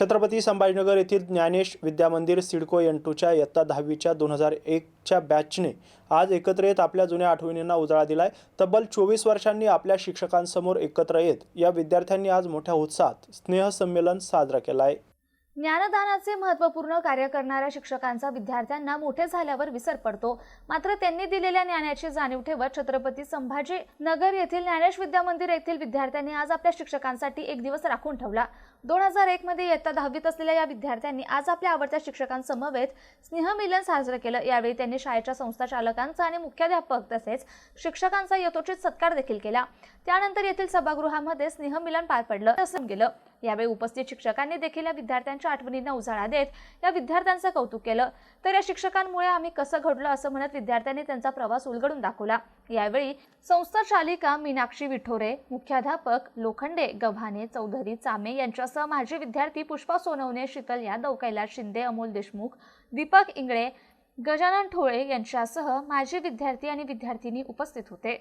छत्रपती संभाजीनगर येथील ज्ञानेश विद्यामंदिर सिडको एन टूच्या इयत्ता दहावीच्या दोन हजार एकच्या बॅचने आज एकत्र येत आपल्या जुन्या आठवणींना उजाळा दिलाय. तब्बल चोवीस वर्षांनी आपल्या शिक्षकांसमोर एकत्र येत या विद्यार्थ्यांनी आज मोठ्या उत्साहात स्नेहसंमेलन साजरा केलाय. ज्ञानदानाचे महत्त्वपूर्ण कार्य करणाऱ्या शिक्षकांचा विद्यार्थ्यांना मोठे झाल्यावर विसर पडतो. मात्र त्यांनी दिलेल्या ज्ञानाची जाणीव ठेवत छत्रपती संभाजी नगर येथील ज्ञानेश विद्या मंदिर येथील विद्यार्थ्यांनी आज आपल्या शिक्षकांसाठी एक दिवस राखून ठेवला. दोन हजार एक मध्ये इयत्ता दहावीत असलेल्या या विद्यार्थ्यांनी आज आपल्या आवडत्या शिक्षकांसमवेत स्नेहमिलन साजरं केलं. यावेळी त्यांनी शाळेच्या संस्था चालकांचा आणि मुख्याध्यापक तसेच शिक्षकांचा यथोचित सत्कार देखील केला. त्यानंतर येथील सभागृहामध्ये स्नेहमिलन पार पडलं. असं गेलं. यावेळी उपस्थित शिक्षकांनी देखील या विद्यार्थ्यांच्या आठवणींना उजाळा देत या विद्यार्थ्यांचं कौतुक केलं. तर या शिक्षकांमुळे आम्ही कसं घडलो असं म्हणत विद्यार्थ्यांनी त्यांचा प्रवास उलगडून दाखवला. यावेळी संस्था चालिका मीनाक्षी विठोरे मुख्याध्यापक लोखंडे गव्हाणे चौधरी चामे यांच्यासह माजी विद्यार्थी पुष्पा सोनवणे शीतल यादव कैलास शिंदे अमोल देशमुख दीपक इंगळे गजानन ठोळे यांच्यासह माजी विद्यार्थी आणि विद्यार्थिनी उपस्थित होते.